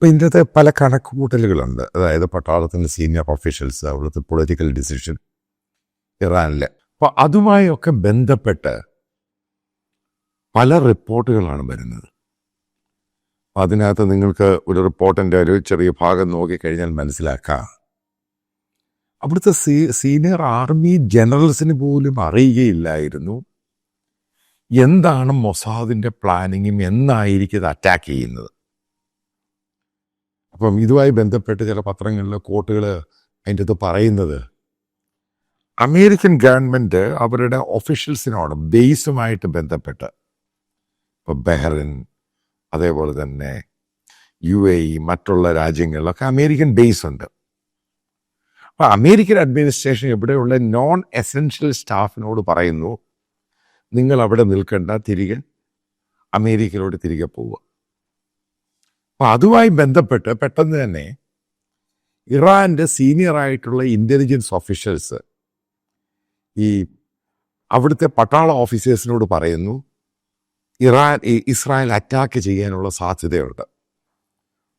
അപ്പം ഇതിന്റെ പല കണക്കുകൂട്ടലുകളുണ്ട്. അതായത് പട്ടാളത്തിന്റെ സീനിയർ ഒഫീഷ്യൽസ് അവിടുത്തെ പൊളിറ്റിക്കൽ ഡിസിഷൻ ഇറാനിലെ. അപ്പോൾ അതുമായൊക്കെ ബന്ധപ്പെട്ട് പല റിപ്പോർട്ടുകളാണ് വരുന്നത്. അതിനകത്ത് നിങ്ങൾക്ക് ഒരു റിപ്പോർട്ടിന്റെ ഒരു ചെറിയ ഭാഗം നോക്കിക്കഴിഞ്ഞാൽ മനസ്സിലാക്കാം. അവിടുത്തെ സീ സീനിയർ ആർമി ജനറൽസിന് പോലും അറിയുകയില്ലായിരുന്നു. എന്താണ് മൊസാദിന്റെ പ്ലാനിങ്ങും എന്നായിരിക്കും ഇത് അറ്റാക്ക് ചെയ്യുന്നത്. അപ്പം ഇതുമായി ബന്ധപ്പെട്ട് ചില പത്രങ്ങളിൽ കോട്ടുകൾ അതിന്റെ അത് പറയുന്നത് അമേരിക്കൻ ഗവൺമെന്റ് അവരുടെ ഒഫീഷ്യൽസിനോട് ബേസുമായിട്ട് ബന്ധപ്പെട്ട് ഇപ്പോൾ ബെഹറിൻ അതേപോലെ തന്നെ യു എ ഇ മറ്റുള്ള രാജ്യങ്ങളിലൊക്കെ അമേരിക്കൻ ബേസ് ഉണ്ട് അപ്പോൾ അമേരിക്കൻ അഡ്മിനിസ്ട്രേഷൻ ഇവിടെയുള്ള നോൺ എസെൻഷ്യൽ സ്റ്റാഫിനോട് പറയുന്നു നിങ്ങൾ അവിടെ നിൽക്കേണ്ട തിരികെ അമേരിക്കയിലോട്ട് തിരികെ പോവുക. അപ്പോൾ അതുമായി ബന്ധപ്പെട്ട് പെട്ടെന്ന് തന്നെ ഇറാന്റെ സീനിയർ ആയിട്ടുള്ള ഇന്റലിജൻസ് ഓഫീഷ്യൽസ് ഈ അവിടുത്തെ പട്ടാള ഓഫീസേഴ്സിനോട് പറയുന്നു ഇറാൻ ഇസ്രായേൽ അറ്റാക്ക് ചെയ്യാനുള്ള സാധ്യതയുണ്ട്.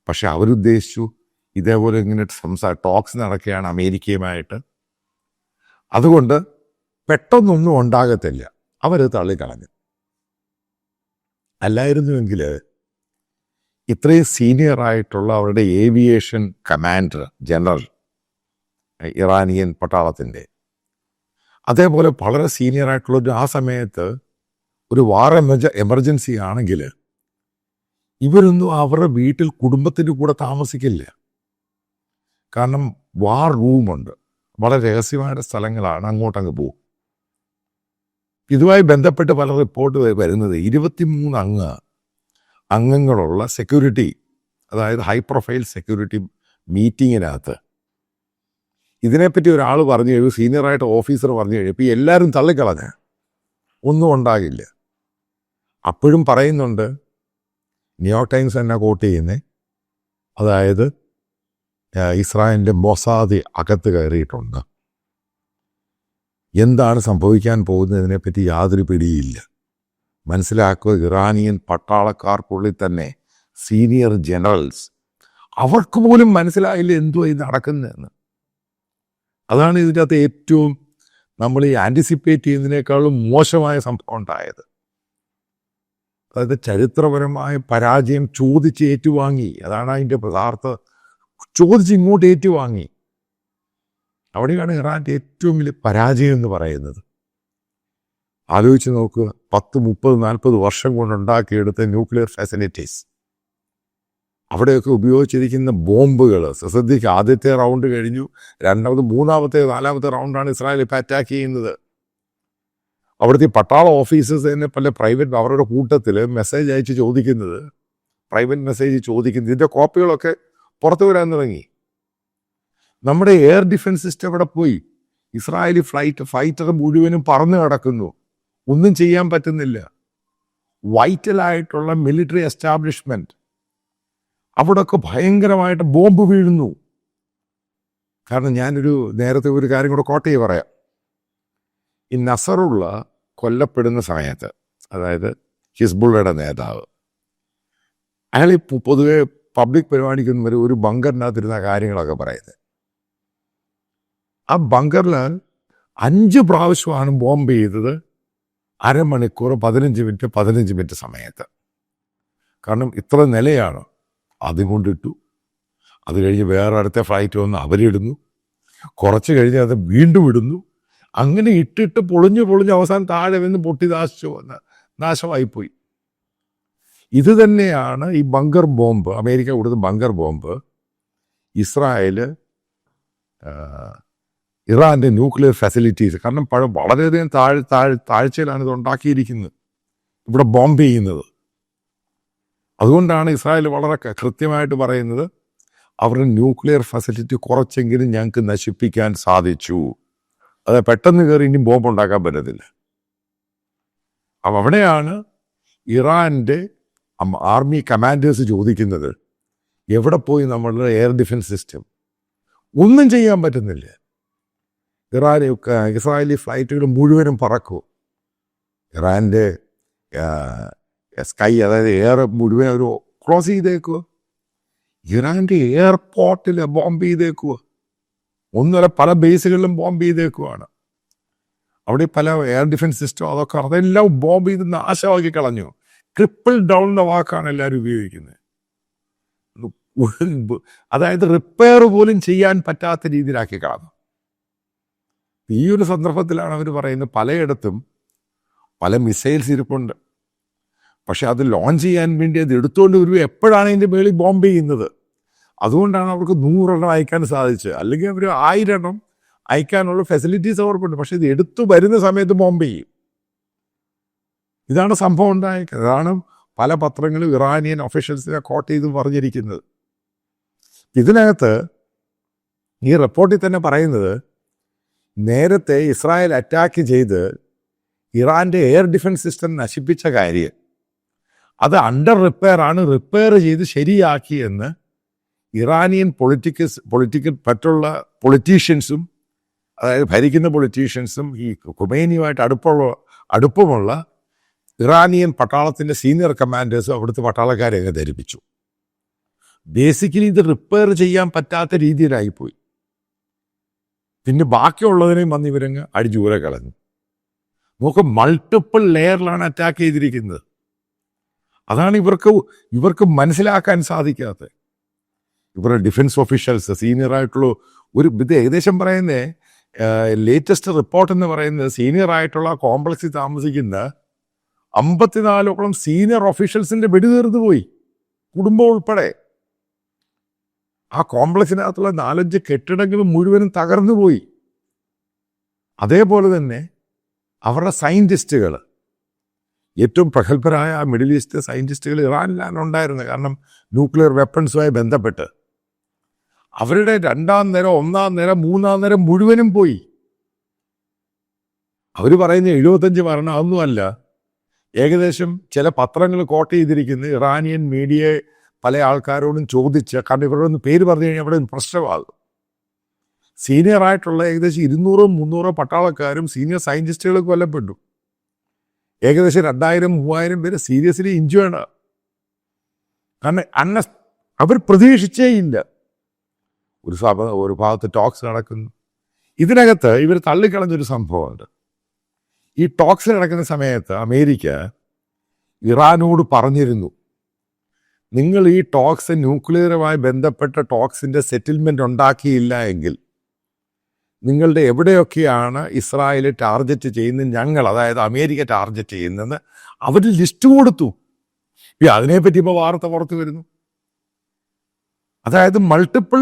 പക്ഷെ അവരുദ്ദേശിച്ചു ഇതേപോലെ ഇങ്ങനെ സംസാര ടോക്സ് നടക്കുകയാണ് അമേരിക്കയുമായിട്ട്. അതുകൊണ്ട് പെട്ടെന്നൊന്നും ഉണ്ടാകത്തില്ല. അവർ തള്ളിക്കളഞ്ഞു. അല്ലായിരുന്നുവെങ്കിൽ ഇത്രയും സീനിയർ ആയിട്ടുള്ള അവരുടെ ഏവിയേഷൻ കമാൻഡർ ജനറൽ ഇറാനിയൻ പട്ടാളത്തിന്റെ. അതേപോലെ വളരെ സീനിയർ ആയിട്ടുള്ള ആ സമയത്ത് ഒരു വാർ എമർജ എമർജൻസി ആണെങ്കിൽ ഇവരൊന്നും അവരുടെ വീട്ടിൽ കുടുംബത്തിന്റെ കൂടെ താമസിക്കില്ല. കാരണം വാർ റൂമുണ്ട് വളരെ രഹസ്യമായ സ്ഥലങ്ങളാണ് അങ്ങോട്ടങ്ങ് പോകും. ഇതുമായി ബന്ധപ്പെട്ട് പല റിപ്പോർട്ട് വരുന്നത്. ഇരുപത്തിമൂന്ന് അംഗ അംഗങ്ങളുള്ള സെക്യൂരിറ്റി അതായത് ഹൈ പ്രൊഫൈൽ സെക്യൂരിറ്റി മീറ്റിങ്ങിനകത്ത് ഇതിനെപ്പറ്റി ഒരാൾ പറഞ്ഞു കഴിയും സീനിയറായിട്ട് ഓഫീസർ പറഞ്ഞു കഴിയും എല്ലാവരും തള്ളിക്കളഞ്ഞ. ഒന്നും ഉണ്ടാകില്ല. അപ്പോഴും പറയുന്നുണ്ട് ന്യൂയോർക്ക് ടൈംസ് തന്നെ കോട്ട് ചെയ്യുന്നേ അതായത് ഇസ്രായേലിന്റെ മൊസാദി അകത്ത് കയറിയിട്ടുണ്ട്. എന്താണ് സംഭവിക്കാൻ പോകുന്നതിനെപ്പറ്റി യാതൊരു പിടിയില്ല മനസ്സിലാക്കുക ഇറാനിയൻ പട്ടാളക്കാർക്കുള്ളിൽ തന്നെ സീനിയർ ജനറൽസ് അവർക്ക് പോലും മനസ്സിലായില്ല എന്തോ ഇത് നടക്കുന്നതെന്ന്? അതാണ് ഇതിന്റെ അകത്ത് ഏറ്റവും നമ്മൾ ഈ ആന്റിസിപ്പേറ്റ് ചെയ്യുന്നതിനേക്കാളും മോശമായ സംഭവം ഉണ്ടായത്. അതായത് ചരിത്രപരമായ പരാജയം ചോദിച്ച് ഏറ്റുവാങ്ങി. അതാണ് അതിന്റെ പദാർത്ഥ ചോദിച്ച് ഇങ്ങോട്ട് ഏറ്റുവാങ്ങി. അവിടെയാണ് ഇറാന്റെ ഏറ്റവും വലിയ പരാജയം എന്ന് പറയുന്നത്. ആലോചിച്ച് നോക്കുക. പത്ത് മുപ്പത് നാൽപ്പത് വർഷം കൊണ്ട് ഉണ്ടാക്കിയെടുത്ത ന്യൂക്ലിയർ ഫെസിലിറ്റീസ്. അവിടെയൊക്കെ ഉപയോഗിച്ചിരിക്കുന്ന ബോംബുകൾ. ശ്രദ്ധിക്കുക ആദ്യത്തെ റൗണ്ട് കഴിഞ്ഞു. രണ്ടാമത് മൂന്നാമത്തെ നാലാമത്തെ റൗണ്ടാണ് ഇസ്രായേൽ ഇപ്പോൾ അറ്റാക്ക് ചെയ്യുന്നത്. അവിടുത്തെ പട്ടാള ഓഫീസേഴ്സ് തന്നെ പല പ്രൈവറ്റ് അവരുടെ കൂട്ടത്തിൽ മെസ്സേജ് അയച്ച് ചോദിക്കുന്നത്. പ്രൈവറ്റ് മെസ്സേജ് ചോദിക്കുന്നത്. ഇതിന്റെ കോപ്പികളൊക്കെ പുറത്തു വരാൻ തുടങ്ങി. നമ്മുടെ എയർ ഡിഫൻസ് സിസ്റ്റം ഇവിടെ പോയി. ഇസ്രായേലി ഫ്ലൈറ്റ് ഫൈറ്റർ മുഴുവനും പറന്നു കിടക്കുന്നു. ഒന്നും ചെയ്യാൻ പറ്റുന്നില്ല. വൈറ്റലായിട്ടുള്ള മിലിറ്ററി എസ്റ്റാബ്ലിഷ്മെന്റ് അവിടെയൊക്കെ ഭയങ്കരമായിട്ട് ബോംബ് വീഴുന്നു. കാരണം ഞാനൊരു നേരത്തെ ഒരു കാര്യം കൂടെ കോട്ടയെ പറയാം. ഈ നസറുള്ള കൊല്ലപ്പെടുന്ന സമയത്ത് അതായത് ഹിസ്ബുള്ളയുടെ നേതാവ് അയാൾ ഈ പൊതുവെ പബ്ലിക് പരിപാടിക്കൊന്നും വരെ ഒരു ബങ്കറിനകത്തിരുന്ന കാര്യങ്ങളൊക്കെ പറയുന്നത്. ആ ബങ്കറിൽ അഞ്ച് പ്രാവശ്യമാണ് ബോംബ് ചെയ്തത്. അരമണിക്കൂർ പതിനഞ്ച് മിനിറ്റ് പതിനഞ്ച് മിനിറ്റ് സമയത്ത്. കാരണം ഇത്ര നിലയാണ്. അതും കൊണ്ടിട്ടു അത് കഴിഞ്ഞ് വേറെ അടുത്ത ഫ്ലൈറ്റ് വന്ന് അവരിടുന്നു കുറച്ച് കഴിഞ്ഞ് അത് വീണ്ടും ഇടുന്നു. അങ്ങനെ ഇട്ടിട്ട് പൊളിഞ്ഞു പൊളിഞ്ഞ് അവസാനം താഴെ വന്ന് പൊട്ടി നാശിച്ചു വന്ന് നാശമായിപ്പോയി ഇത് തന്നെയാണ് ഈ ബങ്കർ ബോംബ് അമേരിക്ക കൊടുത്ത ബങ്കർ ബോംബ് ഇസ്രായേൽ ആ, ഇറാന്റെ ന്യൂക്ലിയർ ഫെസിലിറ്റീസ്. കാരണം പഴ വളരെയധികം താഴ് താഴ് താഴ്ചയിലാണ് ഇത് ഉണ്ടാക്കിയിരിക്കുന്നത്. ഇവിടെ ബോംബ് ചെയ്യുന്നത്. അതുകൊണ്ടാണ് ഇസ്രായേൽ വളരെ കൃത്യമായിട്ട് പറയുന്നത് അവരുടെ ന്യൂക്ലിയർ ഫെസിലിറ്റി കുറച്ചെങ്കിലും ഞങ്ങൾക്ക് നശിപ്പിക്കാൻ സാധിച്ചു. അത് പെട്ടെന്ന് കയറി ഇനി ബോംബ് ഉണ്ടാക്കാൻ പറ്റത്തില്ല. അപ്പം അവിടെയാണ് ഇറാന്റെ ആർമി കമാൻഡേഴ്സ് ചോദിക്കുന്നത് എവിടെ പോയി നമ്മളുടെ എയർ ഡിഫൻസ് സിസ്റ്റം? ഒന്നും ചെയ്യാൻ പറ്റുന്നില്ല. ഇറാൻ ഇസ്രായേലി ഫ്ലൈറ്റുകൾ മുഴുവനും പറക്കും. ഇറാന്റെ സ്കൈ അതായത് എയർ മുഴുവൻ അവർ ക്രോസ് ചെയ്തേക്കുക ഇറാന്റെ എയർപോർട്ടിൽ ബോംബ് ചെയ്തേക്കുക ഒന്നര പല ബേസുകളിലും ബോംബ് ചെയ്തേക്കുവാണ്. അവിടെ പല എയർ ഡിഫൻസ് സിസ്റ്റം അതൊക്കെ അതെല്ലാം ബോംബ് ചെയ്ത് നാശമാക്കി കളഞ്ഞു. ട്രിപ്പിൾ ഡൗൺ എന്ന വാക്കാണ് എല്ലാവരും ഉപയോഗിക്കുന്നത്. അതായത് റിപ്പയർ പോലും ചെയ്യാൻ പറ്റാത്ത രീതിയിലാക്കി കളഞ്ഞു. ഈ ഒരു സന്ദർഭത്തിലാണ് അവർ പറയുന്നത് പലയിടത്തും പല മിസൈൽസ് ഇരിപ്പുണ്ട്. പക്ഷെ അത് ലോഞ്ച് ചെയ്യാൻ വേണ്ടി അത് എടുത്തുകൊണ്ട് വരുമ്പോൾ എപ്പോഴാണ് ഇതിന്റെ മേളിൽ ബോംബ് ചെയ്യുന്നത്? അതുകൊണ്ടാണ് അവർക്ക് നൂറെണ്ണം അയക്കാൻ സാധിച്ചത്. അല്ലെങ്കിൽ അവർ ആയിരം എണ്ണം അയക്കാനുള്ള ഫെസിലിറ്റീസ് അവർക്കുണ്ട്. പക്ഷെ ഇത് എടുത്തു വരുന്ന സമയത്ത് ബോംബ് ചെയ്യും. ഇതാണ് സംഭവം ഉണ്ടായത് അതാണ് പല പത്രങ്ങളും ഇറാനിയൻ ഒഫീഷ്യൽസിനെ കോട്ട് ചെയ്ത് പറഞ്ഞിരിക്കുന്നത്. ഇതിനകത്ത് ഈ റിപ്പോർട്ടിൽ തന്നെ പറയുന്നത് നേരത്തെ ഇസ്രായേൽ അറ്റാക്ക് ചെയ്ത് ഇറാന്റെ എയർ ഡിഫൻസ് സിസ്റ്റം നശിപ്പിച്ച കാര്യം. അത് അണ്ടർ റിപ്പയർ ആണ്. റിപ്പയർ ചെയ്ത് ശരിയാക്കിയെന്ന് ഇറാനിയൻ പൊളിറ്റിക്സ് പൊളിറ്റിക്കൽ മറ്റുള്ള പൊളിറ്റീഷ്യൻസും അതായത് ഭരിക്കുന്ന പൊളിറ്റീഷ്യൻസും ഈ കുമേനിയുമായിട്ട് അടുപ്പമുള്ള അടുപ്പമുള്ള ഇറാനിയൻ പട്ടാളത്തിന്റെ സീനിയർ കമാൻഡേഴ്സും അവിടുത്തെ പട്ടാളക്കാരെ ധരിപ്പിച്ചു. ബേസിക്കലി ഇത് റിപ്പയർ ചെയ്യാൻ പറ്റാത്ത രീതിയിലായിപ്പോയി. പിന്നെ ബാക്കിയുള്ളതിനെയും വന്ന് ഇവരങ്ങ് അടിച്ചൂര കളഞ്ഞു. നോക്ക് മൾട്ടിപ്പിൾ ലെയറിലാണ് അറ്റാക്ക് ചെയ്തിരിക്കുന്നത്. അതാണ് ഇവർക്ക് ഇവർക്ക് മനസ്സിലാക്കാൻ സാധിക്കാത്തത് ഇവരുടെ ഡിഫൻസ് ഓഫീഷ്യൽസ് സീനിയർ ആയിട്ടുള്ള ഒരു ഇത് ഏകദേശം പറയുന്നേ ലേറ്റസ്റ്റ് റിപ്പോർട്ട് എന്ന് പറയുന്നത് സീനിയർ ആയിട്ടുള്ള കോംപ്ലക്സിൽ താമസിക്കുന്ന അമ്പത്തിനാലോളം സീനിയർ ഒഫീഷ്യൽസിന്റെ വെടി തീർന്നു പോയി. കുടുംബം ഉൾപ്പെടെ. ആ കോംപ്ലക്സിനകത്തുള്ള നാലഞ്ച് കെട്ടിടങ്ങൾ മുഴുവനും തകർന്നു പോയി. അതേപോലെ തന്നെ അവരുടെ സയന്റിസ്റ്റുകൾ ഏറ്റവും പ്രഗത്ഭരായ ആ മിഡിൽ ഈസ്റ്റ് സയന്റിസ്റ്റുകൾ ഇറാനിലാണ് ഉണ്ടായിരുന്നത്. കാരണം ന്യൂക്ലിയർ വെപ്പൺസുമായി ബന്ധപ്പെട്ട്. അവരുടെ രണ്ടാം നേരം ഒന്നാം നേരം മൂന്നാം നേരം മുഴുവനും പോയി. അവർ പറയുന്ന എഴുപത്തഞ്ച് മരണം അതൊന്നുമല്ല. ഏകദേശം ചില പത്രങ്ങൾ കോട്ട് ചെയ്തിരിക്കുന്നത് ഇറാനിയൻ മീഡിയയെ പല ആൾക്കാരോടും ചോദിച്ച് കാരണം ഇവരോടൊന്ന് പേര് പറഞ്ഞു കഴിഞ്ഞാൽ അവിടെ പ്രശ്നമാകും സീനിയർ ആയിട്ടുള്ള ഏകദേശം ഇരുന്നൂറോ മുന്നൂറോ പട്ടാളക്കാരും സീനിയർ സയന്റിസ്റ്റുകളും കൊല്ലപ്പെട്ടു. ഏകദേശം രണ്ടായിരം മൂവായിരം പേര് സീരിയസ്ലി ഇഞ്ചുവാണ് കാരണം അന്ന അവർ പ്രതീക്ഷിച്ചേ ഇല്ല. ഒരു സഭ ഒരു ഭാഗത്ത് ടോക്സ് നടക്കുന്നു. ഇതിനകത്ത് ഇവർ തള്ളിക്കളഞ്ഞൊരു സംഭവമുണ്ട്. ഈ ടോക്സ് നടക്കുന്ന സമയത്ത് അമേരിക്ക ഇറാനോട് പറഞ്ഞിരുന്നു നിങ്ങൾ ഈ ടോക്സ് ന്യൂക്ലിയറുമായി ബന്ധപ്പെട്ട ടോക്സിന്റെ സെറ്റിൽമെന്റ് ഉണ്ടാക്കിയില്ല എങ്കിൽ നിങ്ങളുടെ എവിടെയൊക്കെയാണ് ഇസ്രായേൽ ടാർഗറ്റ് ചെയ്യുന്നത് ഞങ്ങൾ അതായത് അമേരിക്ക ടാർഗറ്റ് ചെയ്യുന്നത് അവർ ലിസ്റ്റ് കൊടുത്തു. അതിനെപ്പറ്റി ഇപ്പോൾ വാർത്ത പുറത്തു വരുന്നു. അതായത് മൾട്ടിപ്പിൾ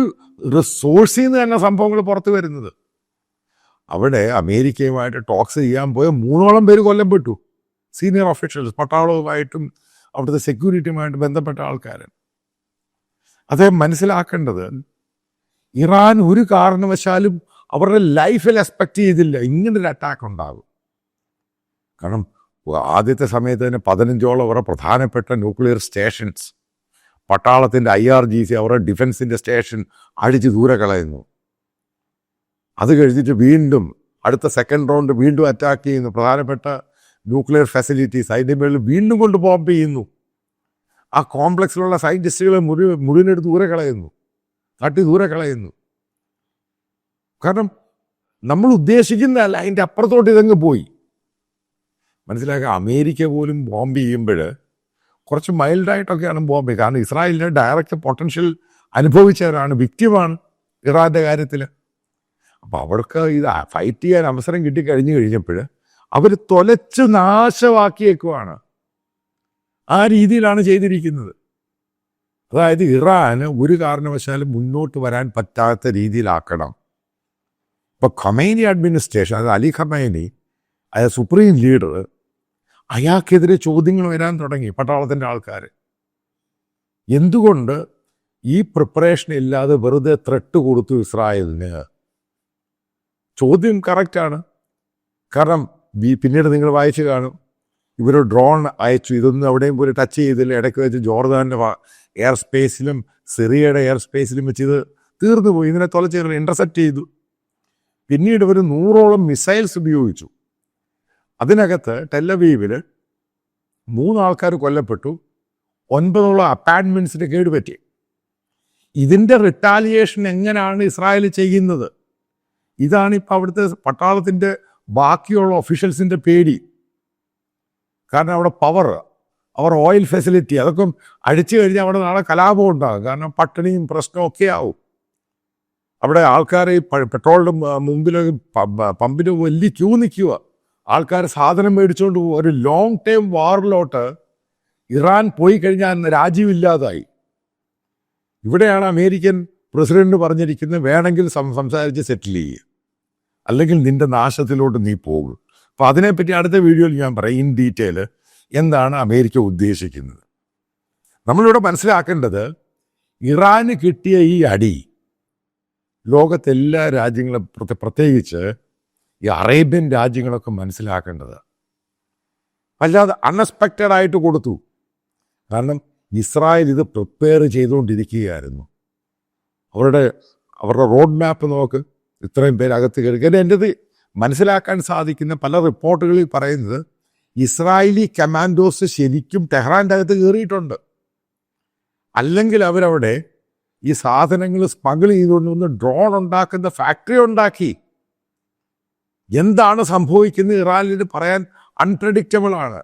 റിസോഴ്സിൽ നിന്ന് തന്നെ സംഭവങ്ങൾ പുറത്തു വരുന്നത്. അവിടെ അമേരിക്കയുമായിട്ട് ടോക്സ് ചെയ്യാൻ പോയ മൂന്നോളം പേര് കൊല്ലപ്പെട്ടു. സീനിയർ ഒഫീഷ്യൽസ് പട്ടാളവുമായിട്ടും അവിടുത്തെ സെക്യൂരിറ്റിയുമായിട്ട് ബന്ധപ്പെട്ട ആൾക്കാർ അദ്ദേഹം മനസ്സിലാക്കേണ്ടത് ഇറാൻ ഒരു കാരണവശാലും അവരുടെ ലൈഫിൽ എക്സ്പെക്ട് ചെയ്തില്ല. ഇങ്ങനൊരു അറ്റാക്ക് ഉണ്ടാകും കാരണം ആദ്യത്തെ സമയത്ത് തന്നെ പതിനഞ്ചോളം അവരുടെ പ്രധാനപ്പെട്ട ന്യൂക്ലിയർ സ്റ്റേഷൻസ് പട്ടാളത്തിന്റെ ഐ ആർ ജി സി അവരുടെ ഡിഫൻസിന്റെ സ്റ്റേഷൻ അടിച്ച് ദൂരെ കളയുന്നു. അത് കഴിഞ്ഞിട്ട് വീണ്ടും അടുത്ത സെക്കൻഡ് റൗണ്ട് വീണ്ടും അറ്റാക്ക് ചെയ്യുന്നു. പ്രധാനപ്പെട്ട ന്യൂക്ലിയർ ഫെസിലിറ്റീസ് അതിന്റെ മേളിൽ വീണ്ടും കൊണ്ട് ബോംബ് ചെയ്യുന്നു. ആ കോംപ്ലക്സിലുള്ള സയന്റിസ്റ്റുകളെ മുഴുവൻ മുഴുവനെടുത്ത് ദൂരെ കളയുന്നു. തട്ടി ദൂരെ കളയുന്നു. കാരണം നമ്മൾ ഉദ്ദേശിക്കുന്നതല്ല അതിന്റെ അപ്പുറത്തോട്ട് ഇതങ്ങ് പോയി. മനസ്സിലാക്കുക അമേരിക്ക പോലും ബോംബ് ചെയ്യുമ്പോൾ കുറച്ച് മൈൽഡായിട്ടൊക്കെയാണ് ബോംബ് കാരണം ഇസ്രായേലിന് ഡയറക്റ്റ് പൊട്ടൻഷ്യൽ അനുഭവിച്ചവരാണ് വിക്റ്റിമാണ് ഇറാന്റെ കാര്യത്തിൽ. അപ്പോൾ അവർക്ക് ഇത് ഫൈറ്റ് ചെയ്യാൻ അവസരം കിട്ടിക്കഴിഞ്ഞു കഴിഞ്ഞപ്പോൾ അവർ തൊലച്ച് നാശമാക്കിയേക്കുവാണ്. ആ രീതിയിലാണ് ചെയ്തിരിക്കുന്നത്. അതായത് ഇറാന് ഒരു കാരണവശാലും മുന്നോട്ട് വരാൻ പറ്റാത്ത രീതിയിലാക്കണം. ഇപ്പൊ ഖമൈനി അഡ്മിനിസ്ട്രേഷൻ അതായത് അലി ഖമൈനി അതായത് സുപ്രീം ലീഡർ അയാൾക്കെതിരെ ചോദ്യങ്ങൾ വരാൻ തുടങ്ങി പട്ടാളത്തിന്റെ ആൾക്കാർ എന്തുകൊണ്ട് ഈ പ്രിപ്പറേഷൻ ഇല്ലാതെ വെറുതെ ത്രെട്ട് കൊടുത്തു ഇസ്രായേലിന്? ചോദ്യം കറക്റ്റാണ് കാരണം പിന്നീട് നിങ്ങൾ വായിച്ചു കാണും. ഇവർ ഡ്രോൺ അയച്ചു. ഇതൊന്നും അവിടെയും പോയി ടച്ച് ചെയ്തില്ല. ഇടയ്ക്ക് വെച്ച് ജോർദാന്റെ എയർ സ്പേസിലും സിറിയയുടെ എയർ സ്പേസിലും വെച്ച് ഇത് തീർന്നു പോയി. ഇതിനെ തൊലച്ച് ഇന്റർസെപ്റ്റ് ചെയ്തു. പിന്നീട് ഇവർ നൂറോളം മിസൈൽസ് ഉപയോഗിച്ചു. അതിനകത്ത് ടെല്ലവീവിൽ മൂന്നാൾക്കാർ കൊല്ലപ്പെട്ടു. ഒൻപതോളം അപ്പാർട്ട്മെന്റ്സിന് കേടുപറ്റി. ഇതിന്റെ റിട്ടാലിയേഷൻ എങ്ങനെയാണ് ഇസ്രായേൽ ചെയ്യുന്നത്? ഇതാണ് ഇപ്പോൾ അവിടുത്തെ പട്ടാളത്തിന്റെ ബാക്കിയുള്ള ഒഫീഷ്യൽസിന്റെ പേടി. കാരണം അവിടെ പവർ അവർ ഓയിൽ ഫെസിലിറ്റി അതൊക്കെ അടിച്ചു കഴിഞ്ഞാൽ അവിടെ നാളെ കലാപം ഉണ്ടാകും. കാരണം പട്ടിണിയും പ്രശ്നവും ഒക്കെ ആവും. അവിടെ ആൾക്കാർ ഈ പെട്രോളിന്റെ മുമ്പിലൊക്കെ പമ്പിന് വലിയ ക്യൂ നിൽക്കുക ആൾക്കാർ സാധനം മേടിച്ചുകൊണ്ട് ഒരു ലോങ് ടൈം വാറിലോട്ട് ഇറാൻ പോയി കഴിഞ്ഞാൽ രാജ്യമില്ലാതായി ഇവിടെയാണ് അമേരിക്കൻ പ്രസിഡന്റ് പറഞ്ഞിരിക്കുന്നത് വേണമെങ്കിൽ സംസാരിച്ച് സെറ്റിൽ ചെയ്യുക അല്ലെങ്കിൽ നിന്റെ നാശത്തിലോട്ട് നീ പോകും. അപ്പോൾ അതിനെപ്പറ്റി അടുത്ത വീഡിയോയിൽ ഞാൻ പറയും ഇൻ ഡീറ്റെയിൽ എന്താണ് അമേരിക്ക ഉദ്ദേശിക്കുന്നത്. നമ്മളിവിടെ മനസ്സിലാക്കേണ്ടത് ഇറാന് കിട്ടിയ ഈ അടി ലോകത്തെ എല്ലാ രാജ്യങ്ങളും പ്രത്യ- പ്രത്യേകിച്ച് ഈ അറേബ്യൻ രാജ്യങ്ങളൊക്കെ മനസ്സിലാക്കേണ്ടത്. അല്ലാതെ അൺഎക്സ്പെക്റ്റഡ് ആയിട്ട് കൊടുത്തു. കാരണം ഇസ്രായേൽ ഇത് പ്രിപ്പയർ ചെയ്തുകൊണ്ടിരിക്കുകയായിരുന്നു. അവരുടെ അവരുടെ റോഡ് മാപ്പ് നോക്ക്. ഇത്രയും പേര് അകത്ത് കയറി എന്റെ മനസ്സിലാക്കാൻ സാധിക്കുന്ന പല റിപ്പോർട്ടുകളിൽ പറയുന്നത് ഇസ്രായേലി കമാൻഡോസ് ശരിക്കും ടെഹ്റാന്റെ അകത്ത് കയറിയിട്ടുണ്ട്. അല്ലെങ്കിൽ അവരവിടെ ഈ സാധനങ്ങൾ സ്മഗിൾ ചെയ്തുകൊണ്ട് വന്ന് ഡ്രോൺ ഉണ്ടാക്കുന്ന ഫാക്ടറി ഉണ്ടാക്കി. എന്താണ് സംഭവിക്കുന്നത് ഇറാനിൽ പറയാൻ അൺപ്രഡിക്റ്റബിൾ ആണ്.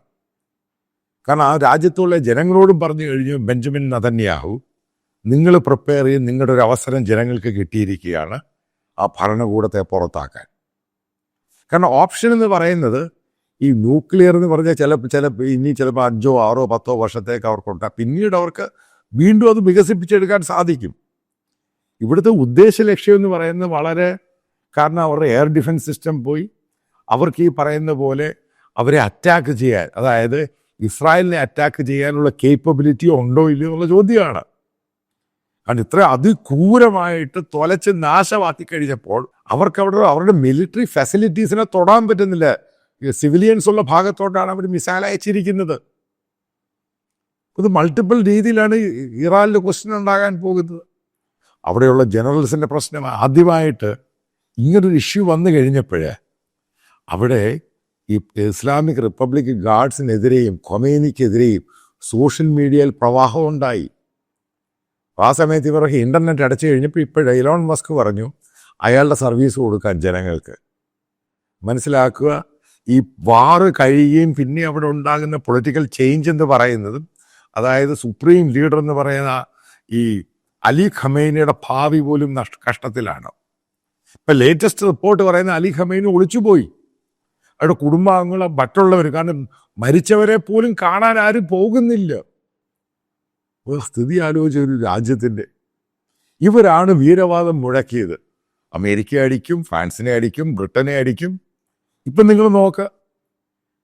കാരണം ആ രാജ്യത്തുള്ള ജനങ്ങളോടും പറഞ്ഞു കഴിഞ്ഞു ബെഞ്ചമിൻ നതന്യാഹു നിങ്ങൾ പ്രിപ്പയർ ചെയ്യും നിങ്ങളുടെ ഒരു അവസരം ജനങ്ങൾക്ക് കിട്ടിയിരിക്കുകയാണ്. ആ ഭരണകൂടത്തെ പുറത്താക്കാൻ. കാരണം ഓപ്ഷൻ എന്ന് പറയുന്നത് ഈ ന്യൂക്ലിയർ എന്ന് പറഞ്ഞാൽ ചില ചില ഇനി ചിലപ്പോൾ അഞ്ചോ ആറോ പത്തോ വർഷത്തേക്ക് അവർക്കുണ്ട് പിന്നീട് അവർക്ക് വീണ്ടും അത് വികസിപ്പിച്ചെടുക്കാൻ സാധിക്കും. ഇവിടുത്തെ ഉദ്ദേശ ലക്ഷ്യം എന്ന് പറയുന്നത് വളരെ കാരണം അവരുടെ എയർ ഡിഫൻസ് സിസ്റ്റം പോയി. അവർക്ക് ഈ പറയുന്ന പോലെ അവരെ അറ്റാക്ക് ചെയ്യാൻ അതായത് ഇസ്രായേലിനെ അറ്റാക്ക് ചെയ്യാനുള്ള കേപ്പബിലിറ്റി ഉണ്ടോ ഇല്ലയോ എന്നുള്ള ചോദ്യമാണ്. കാരണം ഇത്ര അതിക്രൂരമായിട്ട് തൊലച്ച് നാശമാക്കി കഴിഞ്ഞപ്പോൾ അവർക്ക് അവിടെ അവരുടെ മിലിറ്ററി ഫെസിലിറ്റീസിനെ തൊടാൻ പറ്റുന്നില്ല. സിവിലിയൻസ് ഉള്ള ഭാഗത്തോട്ടാണ് അവർ മിസൈൽ അയച്ചിരിക്കുന്നത്. ഇത് മൾട്ടിപ്പിൾ രീതിയിലാണ് ഇറാനിൽ ക്വസ്റ്റ്യൻ ഉണ്ടാകാൻ പോകുന്നത്. അവിടെയുള്ള ജനറൽസിന്റെ പ്രശ്നം ആദ്യമായിട്ട് ഇങ്ങനൊരു ഇഷ്യൂ വന്നു കഴിഞ്ഞപ്പോഴേ അവിടെ ഈ ഇസ്ലാമിക് റിപ്പബ്ലിക് ഗാർഡ്സിനെതിരെയും കൊമേനിക്കെതിരെയും സോഷ്യൽ മീഡിയയിൽ പ്രവാഹം ഉണ്ടായി. ആ സമയത്ത് ഇവർക്ക് ഇന്റർനെറ്റ് അടച്ചു കഴിഞ്ഞപ്പോൾ ഇപ്പോഴേ ഇലോൺ മസ്ക് പറഞ്ഞു അയാളുടെ സർവീസ് കൊടുക്കാൻ ജനങ്ങൾക്ക്. മനസ്സിലാക്കുക ഈ വാറ് കഴിയുകയും പിന്നെ അവിടെ ഉണ്ടാകുന്ന പൊളിറ്റിക്കൽ ചേഞ്ച് എന്ന് പറയുന്നതും അതായത് സുപ്രീം ലീഡർ എന്ന് പറയുന്ന ഈ അലി ഖമേനയുടെ ഭാവി പോലും നഷ്ട കഷ്ടത്തിലാണ്. ഇപ്പം ലേറ്റസ്റ്റ് റിപ്പോർട്ട് പറയുന്ന അലി ഖമേനി ഒളിച്ചുപോയി. അവരുടെ കുടുംബാംഗങ്ങൾ മറ്റുള്ളവർ കാരണം മരിച്ചവരെ പോലും കാണാൻ ആരും പോകുന്നില്ല. സ്ഥിതി ആലോചിച്ച ഒരു രാജ്യത്തിന്റെ ഇവരാണ് വീരവാദം മുഴക്കിയത്. അമേരിക്ക അടിക്കും ഫ്രാൻസിനെ അടിക്കും ബ്രിട്ടനെ അടിക്കും. ഇപ്പം നിങ്ങൾ നോക്കുക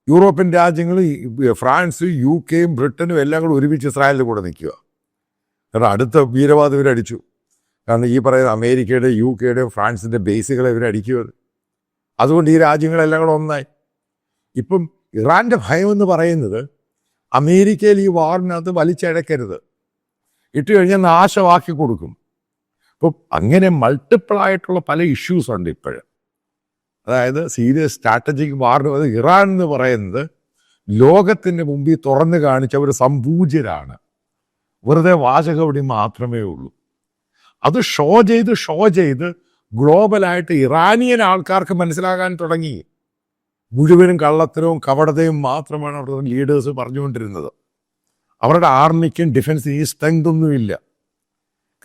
യൂറോപ്യൻ രാജ്യങ്ങൾ ഫ്രാൻസ് യു കെയും ബ്രിട്ടനും എല്ലാം കൂടെ ഒരുമിച്ച് ഇസ്രായേലിന്റെ കൂടെ നിൽക്കുക. കാരണം അടുത്ത വീരവാദം ഇവരടിച്ചു കാരണം ഈ പറയുന്ന അമേരിക്കയുടെ യു കെയുടെയും ഫ്രാൻസിന്റെ ബേസുകളെ ഇവരടിക്കുക അതുകൊണ്ട് ഈ രാജ്യങ്ങളെല്ലാം കൂടെ ഒന്നായി. ഇപ്പം ഇറാന്റെ ഭയമെന്ന് പറയുന്നത് അമേരിക്കയിൽ ഈ വാറിനകത്ത് വലിച്ചഴക്കരുത്. ഇട്ട് കഴിഞ്ഞാൽ നാശമാക്കി കൊടുക്കും. അപ്പം അങ്ങനെ മൾട്ടിപ്പിൾ ആയിട്ടുള്ള പല ഇഷ്യൂസ് ഉണ്ട് ഇപ്പോഴും. അതായത് സീരിയസ് സ്ട്രാറ്റജിക് വാറിന് അത് ഇറാൻ എന്ന് പറയുന്നത് ലോകത്തിന്റെ മുമ്പിൽ തുറന്നു കാണിച്ച ഒരു സംപൂജ്യരാണ്. വെറുതെ വാചകവടി മാത്രമേ ഉള്ളൂ. അത് ഷോ ചെയ്ത് ഷോ ചെയ്ത് ഗ്ലോബലായിട്ട് ഇറാനിയൻ ആൾക്കാർക്ക് മനസ്സിലാകാൻ തുടങ്ങി. മുഴുവനും കള്ളത്തരവും കവടതയും മാത്രമാണ് അവരുടെ ലീഡേഴ്സ് പറഞ്ഞുകൊണ്ടിരുന്നത്. അവരുടെ ആർമിക്കും ഡിഫൻസിനും സ്ട്രെങ്ത് ഒന്നുമില്ല.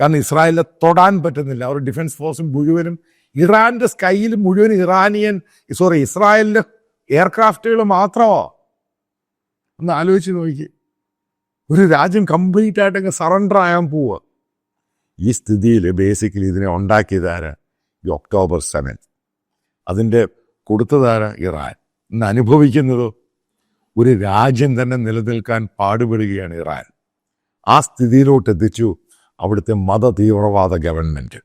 കാരണം ഇസ്രായേലിനെ തൊടാൻ പറ്റുന്നില്ല. അവർ ഡിഫൻസ് ഫോഴ്സും മുഴുവനും ഇറാന്റെ സ്കൈയിൽ മുഴുവൻ ഇറാനിയൻ സോറി ഇസ്രായേലിന്റെ എയർക്രാഫ്റ്റുകൾ മാത്രമോ. ഒന്ന് ആലോചിച്ച് നോക്കി ഒരു രാജ്യം കംപ്ലീറ്റ് ആയിട്ട് അങ്ങ് സറണ്ടർ ആകാൻ പോവുക ഈ സ്ഥിതിയിൽ ബേസിക്കലി ഇതിനെ ഉണ്ടാക്കിയതാര ഈ ഒക്ടോബർ സെവൻ അതിന്റെ കൊടുത്തതാര ഇറാൻ. ഇന്ന് അനുഭവിക്കുന്നതോ ഒരു രാജ്യം തന്നെ നിലനിൽക്കാൻ പാടുപെടുകയാണ് ഇറാൻ. ആ സ്ഥിതിയിലോട്ട് എത്തിച്ചു. അവിടുത്തെ മത തീവ്രവാദ ഗവൺമെന്റ്